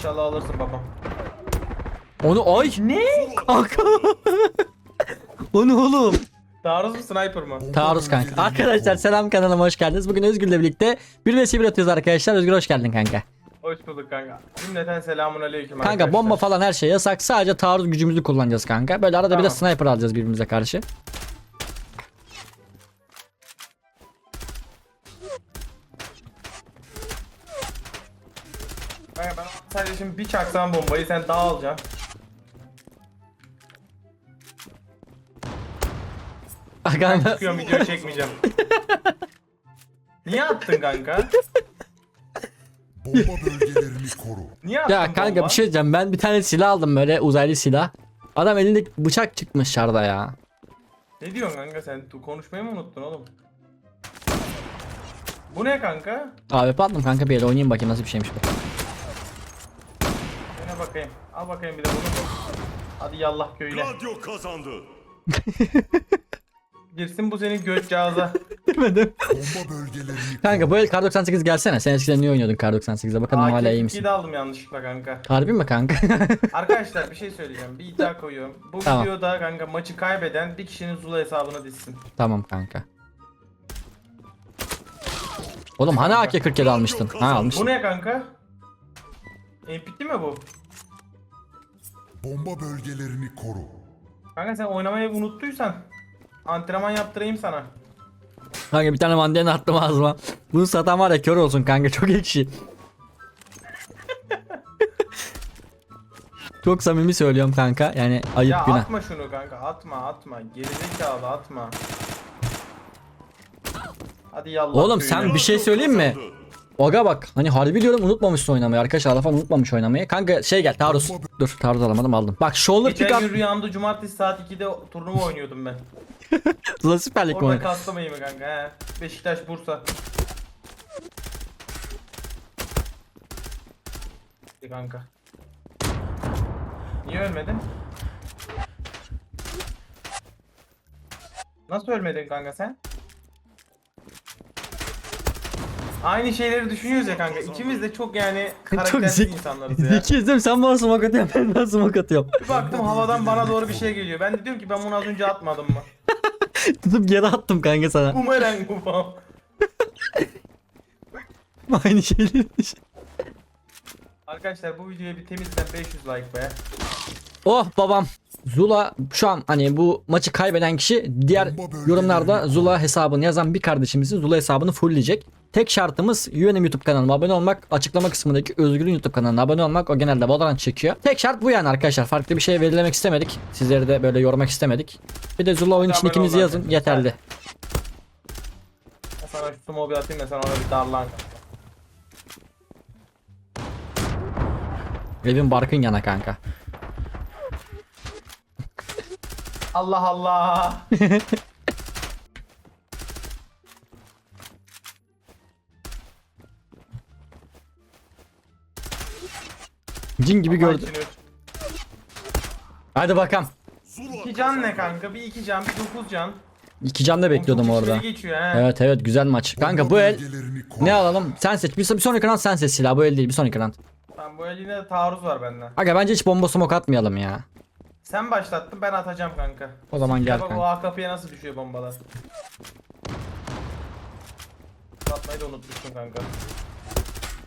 İnşallah alırsın babam. Onu ay Ne? kanka. Onu oğlum. Taarruz mu sniper mı? Taarruz kanka. Arkadaşlar selam kanalıma hoş geldiniz. Bugün Özgür'le birlikte bir vs 1 atıyoruz arkadaşlar. Özgür hoş geldin kanka. Hoş bulduk kanka. Cümleten selamun aleyküm Kanka arkadaşlar. bomba falan her şey yasak. Sadece taarruz gücümüzü kullanacağız kanka. Böyle arada bir de Tamam. sniper alacağız birbirimize karşı. Kanka ben sadece şimdi bir çaksam bombayı sen daha alacaksın. Kanka Çıkıyorum video çekmeyeceğim. Niye attın kanka? Bomba bölgelerini koru. Niye attın ya kanka bomba? bir şey diyeceğim. Ben bir tane silah aldım böyle uzaylı silah. Adam elinde bıçak çıkmış şarda ya. Ne diyorsun kanka sen? Tu- Konuşmayı mı unuttun oğlum? Bu ne kanka? AWP aldım kanka bir yere oynayayım bakayım nasıl bir şeymiş bu. Bakayım. Al bakayım bir de bunu. Hadi yallah köyle. Radyo kazandı. Girsin bu senin götcağıza. Bilmedim. Bomba bölgelerini Kanka bu el Kar 98 gelsene. Sen eskiden niye oynuyordun Kar 98'de? Bakalım hala iyi misin? AK-47 aldım yanlışlıkla kanka. Harbi mi kanka? Arkadaşlar bir şey söyleyeceğim. Bir iddia koyuyorum. Bu Tamam. videoda kanka maçı kaybeden bir kişinin Zula hesabına dizsin. tamam kanka. Oğlum hani AK-47 almıştın? Ha Bu almıştın. ne kanka? Bitti mi bu? Bomba bölgelerini koru. Kanka sen oynamayı unuttuysan antrenman yaptırayım sana. Kanka bir tane mandalina attım ağzıma. Bunu satan var ya kör olsun kanka çok ekşi. çok samimi söylüyorum kanka. Yani ayıp ya günah. atma şunu kanka atma atma. Gerizekalı atma. Hadi yallah. Oğlum sen bir şey söyleyeyim mi? Oga bak hani harbi diyorum unutmamışsın oynamayı arkadaşlar Arafan unutmamış oynamayı. Kanka şey gel taarruz. Dur taarruz alamadım aldım. Bak shoulder pick Geçen up. rüyamda cumartesi saat 2'de turnuva oynuyordum ben. Zula Süper Lig mi Orada oynuyor? kaslamayı mı kanka he? Beşiktaş Bursa. Hadi kanka. Niye ölmedin? Nasıl ölmedin kanka sen? Aynı şeyleri düşünüyoruz ya kanka. İkimiz de çok yani Çok karaktersiz zeki. insanlarız ya. Zekiyiz değil mi? Sen bana smoke atıyorsun ben bana smoke atıyorum. Bir baktım havadan bana doğru bir şey geliyor. Ben de diyorum ki ben bunu az önce atmadım mı? Tutup geri attım kanka sana. Bumerang bu falan. Aynı şeyleri düşün. Arkadaşlar bu videoya bir temizden 500 like be. Oh babam. Zula şu an hani bu maçı kaybeden kişi diğer yorumlarda. Zula hesabını yazan bir kardeşimizin Zula hesabını fullleyecek. Tek şartımız UNM YouTube kanalına abone olmak. Açıklama kısmındaki Özgür'ün YouTube kanalına abone olmak. O genelde Valorant çekiyor. Tek şart bu yani arkadaşlar. Farklı bir şey belirlemek istemedik. Sizleri de böyle yormak istemedik. Bir de Zula oyun için ikinizi yazın. Yeterli. Ben sana şu mobil atayım da sen ona bir darlan. Evin barkın yana kanka. Allah Allah. Cin gibi gördüm. Hadi bakalım. İki can ne kanka? Bir iki can, bir dokuz can. İki can da bekliyordum orada. geçiyor he. Evet evet güzel maç. Kanka bu el ne alalım? Sen seç. Bir, bir sonraki round sen seç silah. Bu el değil bir sonraki round. Tamam bu el yine de taarruz var benden. Aga bence hiç bomba smoke atmayalım ya. Sen başlattın ben atacağım kanka. O zaman gel Bak o kanka. A kapıya nasıl düşüyor bombalar. Atmayı da unutmuşsun kanka.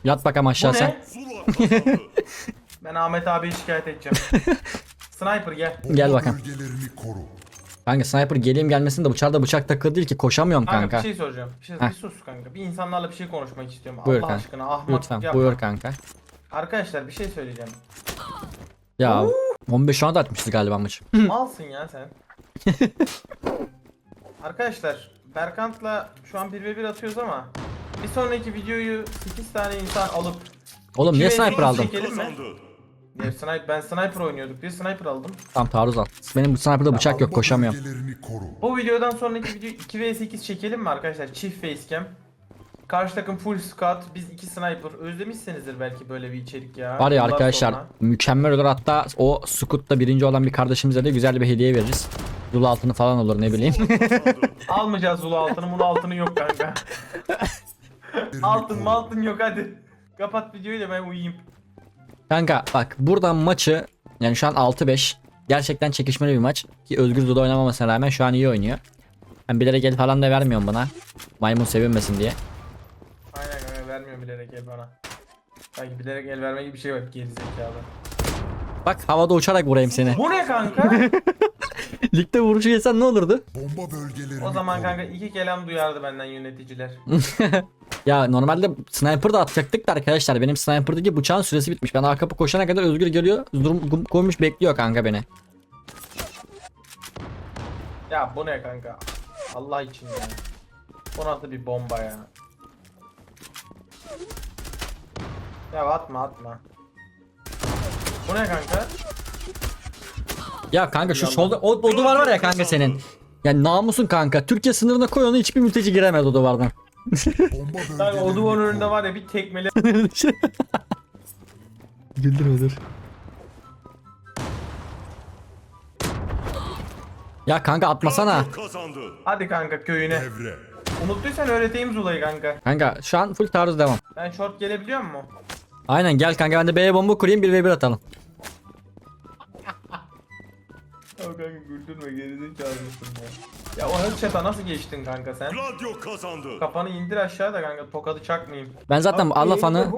Yat bakalım Bu aşağı sen. Ben Ahmet abiyi şikayet edeceğim. Sniper gel. Gel bakalım. bölgelerini koru. Kanka sniper geleyim gelmesin de bıçakta bıçak takılı değil ki koşamıyorum Kanka, kanka. bir şey soracağım. Bir, şey, Heh. bir sus kanka. Bir insanlarla bir şey konuşmak istiyorum. Buyur Allah kanka. aşkına ahmaklık Lütfen yapma. buyur kanka. Arkadaşlar bir şey söyleyeceğim. Ya 15 round atmışız galiba maç. Malsın ya sen. Arkadaşlar Berkant'la şu an 1v1 atıyoruz ama bir sonraki videoyu 8 tane insan alıp Oğlum niye sniper aldım? çekelim mi? Ya, sniper, ben sniper oynuyorduk. Bir sniper aldım. Tamam taarruz al. Benim bu sniper'da bıçak yok koşamıyorum. bölgelerini koru. Bu videodan sonraki video 2v8 çekelim mi arkadaşlar? Çift facecam. Karşı takım full squad, biz iki sniper. Özlemişsinizdir belki böyle bir içerik ya. Var ya Yıllar arkadaşlar sonra. mükemmel olur hatta o Scoot'ta birinci olan bir kardeşimize de güzel bir hediye veririz. Zula altını falan olur ne bileyim. Almayacağız Zulu altını, bunun altını yok kanka. altın mı altın yok hadi. Kapat videoyu da ben uyuyayım. Kanka bak buradan maçı yani şu an 6-5 gerçekten çekişmeli bir maç ki Özgür Zula oynamamasına rağmen şu an iyi oynuyor. Ben bilerek el falan da vermiyorum buna. Maymun sevinmesin diye. Aynen kanka vermiyor bilerek el bana. Sanki bilerek el verme gibi bir şey var gerizekalı. Bak havada uçarak vurayım seni. Bu ne kanka? Ligde vuruşu yesen ne olurdu? Bomba bölgelerini o zaman kanka iki kelam duyardı benden yöneticiler. Ya normalde sniper da atacaktık da arkadaşlar benim sniperdaki bıçağın süresi bitmiş. Ben arka kapı koşana kadar Özgür geliyor. Durum koymuş bekliyor kanka beni. Ya bu ne kanka? Allah için ya. Bu nasıl bir bomba ya? Ya atma atma. Bu ne kanka? Ya kanka şu solda o, o duvar var ya kanka senin. Yani namusun kanka. Türkiye sınırına koy onu hiçbir mülteci giremez o duvardan. Bomba Kanka o duvarın önünde var ya bir tekmeli. Güldürme dur. Ya kanka atmasana. kazandı. Hadi kanka köyüne. Devre. Unuttuysan öğreteyim Zula'yı kanka. Kanka şu an full taarruz devam. Ben short gelebiliyor mu? Aynen gel kanka ben de B'ye bomba kurayım 1v1 atalım. Ya kanka güldürme gerizekalı mısın ya? Ya o headshot'a nasıl geçtin kanka sen? Gladio kazandı. Kafanı indir aşağıda kanka tokadı çakmayayım. Ben zaten Abi, Allah fanı?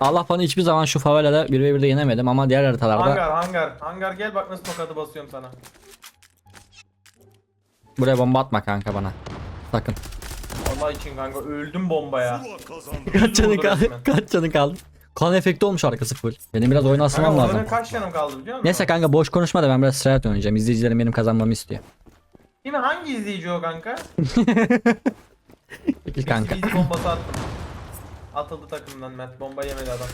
Allah fanı hiçbir zaman şu favelada 1v1'de yenemedim ama diğer haritalarda Hangar hangar hangar gel bak nasıl tokadı basıyorum sana. buraya bomba atma kanka bana. Sakın. Allah için kanka öldüm bombaya. Zula kazandı. Kaç canın kaldı? Kaç canın kaldı? Kan efekti olmuş arkası full. Benim biraz oyun asılmam Kanka lazım. onların kaç yanım kaldı biliyor musun? Neyse kanka boş konuşma da ben biraz Strat oynayacağım. İzleyicilerim benim kazanmamı istiyor. Değil mi? Hangi izleyici o kanka? Peki kanka. Easy bombası attım. Atıldı takımdan Mert. Bomba yemedi adam.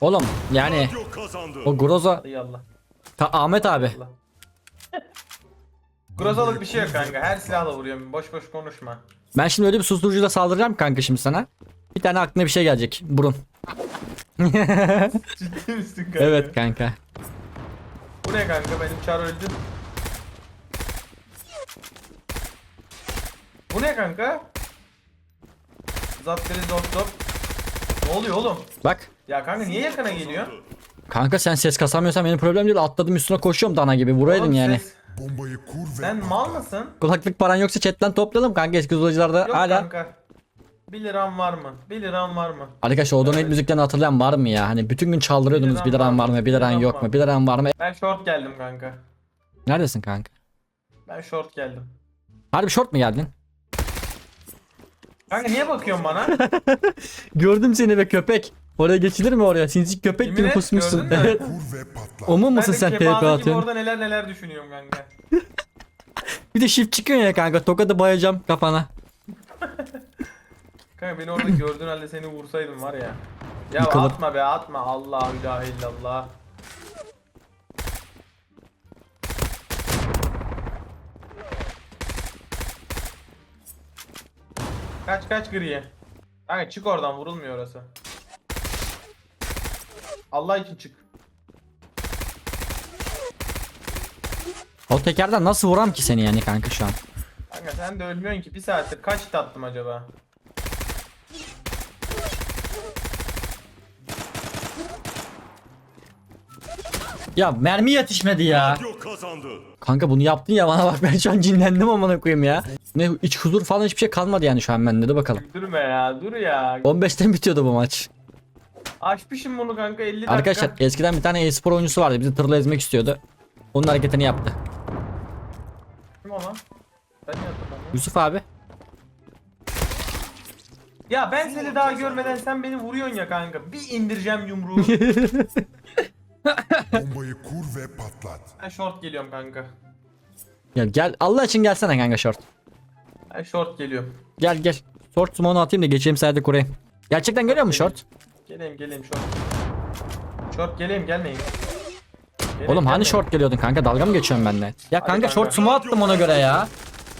Oğlum yani o Groza Hadi yallah. Ta- Ahmet abi. Allah. Grozalık bir şey yok kanka. Her silahla vuruyorum. Boş boş konuşma. Ben şimdi öyle bir susturucuyla saldıracağım kanka şimdi sana. Bir tane aklına bir şey gelecek. Burun. Ciddi misin kanka? Evet kanka. Bu ne kanka? Benim çar öldü. Bu ne kanka? Zapteri zop zop. Ne oluyor oğlum? Bak. Ya kanka niye yakına geliyor? Kanka sen ses kasamıyorsan benim problem değil. Atladım üstüne koşuyorum dana gibi. Vuraydım Oğlum yani. ses- Bombayı kur ve Sen mal mısın? Kulaklık paran yoksa chatten toplayalım kanka eski zulacılarda Yok hala. kanka. 1 liram var mı? 1 liram var mı? Arkadaşlar o donate müziklerini hatırlayan var mı ya? Hani bütün gün çaldırıyordunuz Bir 1 liram liran var mı? mı? 1 liran yok mu? var. 1 liran var mı? Ben short geldim kanka. Neredesin kanka? Ben short geldim. Harbi short mu geldin? Kanka niye bakıyorsun bana? Gördüm seni be köpek. Oraya geçilir mi oraya? Sinsi köpek Yemin gibi et, pusmuşsun. gördün mü? Evet. Kur ve patlat. O mu ben musun de sen kepaze gibi atıyorsun? orada neler neler düşünüyorum kanka. Bir de shift çıkıyor ya kanka. Tokadı bayacağım kafana. Kanka beni orada gördüğün halde seni vursaydım var ya. Ya Yıkılır. atma be atma. Allah ilahe illallah. Kaç kaç griye. Kanka çık oradan vurulmuyor orası. Allah için çık. O tekerden nasıl vuram ki seni yani kanka şu an? Kanka sen de ölmüyorsun ki. Bir saattir kaç hit attım acaba? Ya mermi yetişmedi ya. Kanka bunu yaptın ya bana bak ben şu an cinlendim amına koyayım ya. Ne iç huzur falan hiçbir şey kalmadı yani şu an bende de bakalım. Durma ya dur ya. 15'ten bitiyordu bu maç. Açmışım bunu kanka 50 dakika. Arkadaşlar eskiden bir tane e-spor oyuncusu vardı bizi tırla ezmek istiyordu. Onun hareketini yaptı. Kim o lan? Ben? Yusuf abi. Ya ben seni daha görmeden sen beni vuruyorsun ya kanka. Bir indireceğim yumruğu. Bombayı kur ve patlat. ben short geliyorum kanka. Gel gel Allah için gelsene kanka short. Ben short geliyorum. Gel gel. Short smoke'unu atayım da geçeyim sayede kurayım. Gerçekten geliyor mu short? Geleyim geleyim short. Short geleyim gelmeyin. Geleyim, Oğlum hani gelmeyin. short geliyordun kanka dalga mı geçiyorsun benimle? Ya kanka kanka. short smoke attım ona göre ya.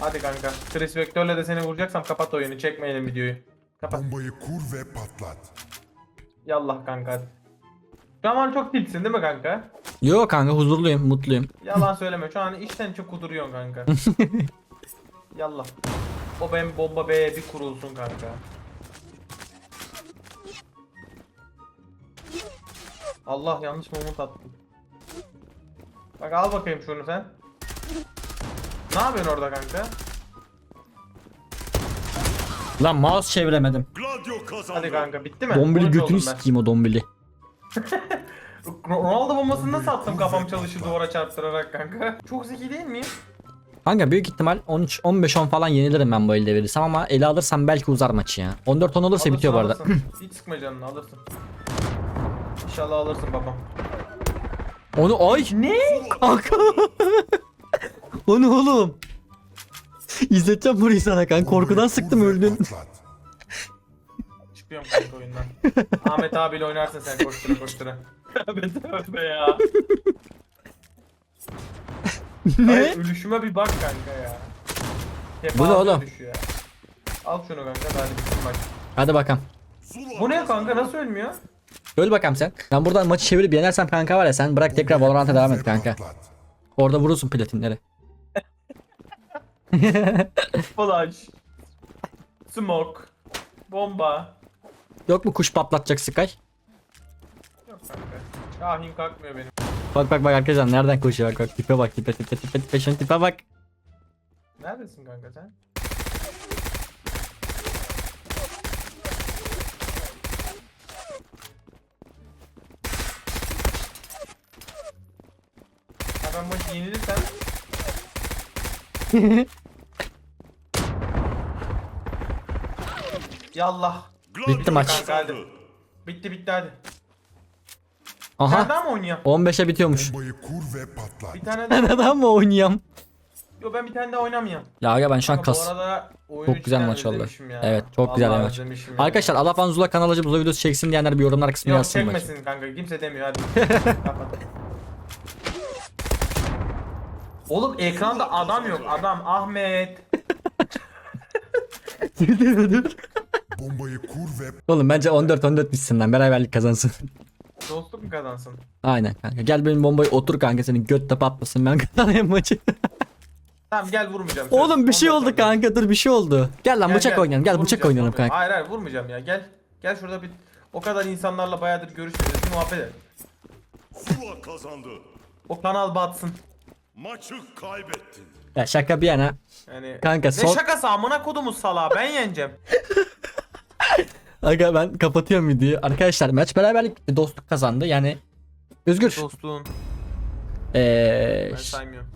Hadi kanka. Chris Vektör'le de seni vuracaksam kapat oyunu. Çekmeyelim videoyu. Kapat. Bombayı kur ve patlat. Yallah kanka hadi. Şu an çok tiltsin değil mi kanka? Yo kanka huzurluyum mutluyum. Yalan söyleme. Şu an içten çok kuduruyorsun kanka. Yallah. O benim bomba B'ye bir kurulsun kanka. Allah yanlış moment attım. Bak al bakayım şunu sen. Ne yapıyorsun orada kanka? Lan mouse çeviremedim. Gladio kazandı. Hadi kanka bitti mi? Dombili Oyuncu götünü oldum ben. sikeyim o dombili. Ronaldo bombasını nasıl attım kafam çalışır duvara çarptırarak kanka? Çok zeki değil miyim? Kanka büyük ihtimal 13 15 10 falan yenilirim ben bu elde verirsem ama ele alırsam belki uzar maçı ya. 14 10 olursa Alırsın, bitiyor bu arada. alırsın. Hiç sıkma canını alırsın. İnşallah alırsın babam. Onu ay Ne? kanka. Onu oğlum. İzleteceğim burayı sana kanka. Korkudan sıktım öldün. Çıkıyorum kanka oyundan. Ahmet abiyle oynarsın sen koştura koştura. Tövbe tövbe ya. Ne? Hayır, ölüşüme bir bak kanka ya. Bu ne Tepa oğlum? ya. Al şunu kanka hadi bitsin maç. Hadi bakalım. Bu ne kanka nasıl ölmüyor? Öl bakalım sen. Ben buradan maçı çevirip yenersem kanka var ya sen bırak tekrar Valorant'a devam et kanka. Orada vurursun platinleri. Flash. Smoke. Bomba. Yok mu kuş patlatacak Sky? Yok kanka. Şahin kalkmıyor benim. Bak bak bak arkadaşlar nereden koşuyor bak bak tipe bak tipe tipe tipe tipe şunun tipe bak. Neredesin kanka sen? Ben maçı yenilirsem Yallah. Bitti maç. kazandı. Bitti bitti hadi. Aha Nereden mi oynayayım? 15'e bitiyormuş. Bombayı kur ve patlat. Bir tane daha. Neden mi oynayayım? Yo ben bir tane daha oynamayayım. Ya aga ben şu an Ama kas. Bu arada oyunu Çok güzel cidden maç oldu. özlemişim ya. Evet, çok güzel bir Vallahi maç. özlemişim ya. Arkadaşlar Alafan Zula kanalıcı bu videosu çeksin diyenler bir yorumlar kısmına Yok yazsın bak. çekmesin kanka kimse demiyor hadi. Kapat. Oğlum ekranda adam yok adam Ahmet. Bombayı kur ve Oğlum bence 14-14 bitsin lan beraberlik kazansın. Dostluk mu kazansın? Aynen kanka gel benim bombayı otur kanka senin götte patlasın ben kazanayım maçı. Tamam gel vurmayacağım. söz. Oğlum bir şey Ondan oldu sonra. kanka dur bir şey oldu. Gel lan Gel, bıçak gel. oynayalım gel bıçak oynayalım vurmayacağım. kanka. Hayır hayır vurmayacağım ya gel. Gel şurada bir o kadar insanlarla bayağıdır görüşmüyoruz bir muhabbet. Zula kazandı. O kanal batsın. Maçı kaybettin. Ya şaka bir yana. Yani Kanka, ne son- şakası amına kodumuz salağı ben yeneceğim. Aga ben kapatıyorum videoyu. Arkadaşlar maç beraberlik bitti, dostluk kazandı yani. Özgür. Dostluğun Ee, ben saymıyorum.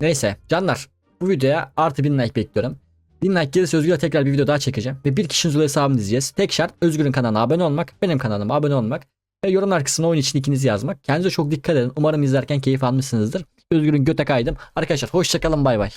neyse canlar bu videoya artı 1000 like bekliyorum. 1000 like gelirse Özgür'e tekrar bir video daha çekeceğim. Ve bir kişinin Zula hesabını diyeceğiz. Tek şart Özgür'ün kanalına abone olmak, benim kanalıma abone olmak. Ve yorumlar kısmına oyun için ikinizi yazmak. Kendinize çok dikkat edin. Umarım izlerken keyif almışsınızdır. Özgür'ün göte kaydım. Arkadaşlar hoşçakalın bay bay.